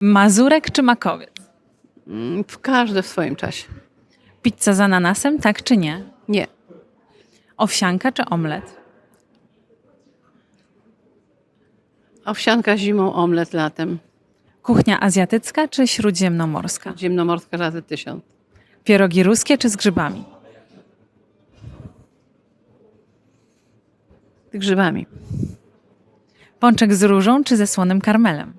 Mazurek czy makowiec? Mm, W każde w swoim czasie. Pizza z ananasem, tak czy nie? Nie. Owsianka czy omlet? Owsianka zimą, omlet latem. Kuchnia azjatycka czy śródziemnomorska? Ziemnomorska razy tysiąc. Pierogi ruskie czy z grzybami? Z grzybami. Pączek z różą czy ze słonym karmelem?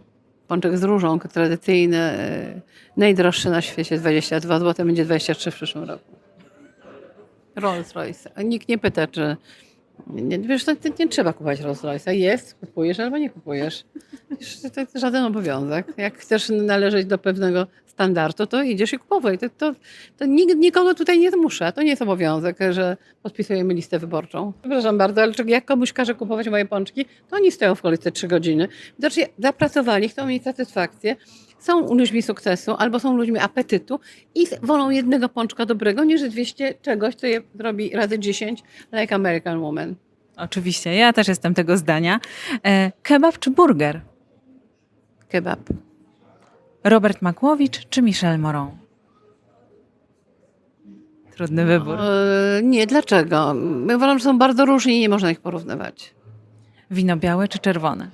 Pączek z różą, tradycyjny, e, najdroższy na świecie, 22 zł, będzie 23 w przyszłym roku. Rolls Royce. A nikt nie pyta, czy... Nie, wiesz, to, to nie trzeba kupować Rolls Royce'a. Jest, kupujesz albo nie kupujesz. To jest żaden obowiązek. Jak chcesz należeć do pewnego standardu, to idziesz i kupowaj. To, to, to nikt, nikogo tutaj nie zmusza. To nie jest obowiązek, że podpisujemy listę wyborczą. Przepraszam bardzo, ale czy jak komuś każe kupować moje pączki, to oni stoją w kolejce trzy godziny. Widocznie zapracowali, chcą mieć satysfakcję. Są ludźmi sukcesu albo są ludźmi apetytu i wolą jednego pączka dobrego niż 200 czegoś, co je robi razy 10, like American Woman. Oczywiście, ja też jestem tego zdania. E, kebab czy burger? Kebab. Robert Makłowicz czy Michel Moron? Trudny wybór. E, nie, dlaczego? Ja Uważam, że są bardzo różni i nie można ich porównywać. Wino białe czy czerwone?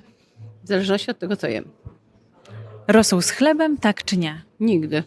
W zależności od tego, co jem. Rosół z chlebem, tak czy nie? Nigdy.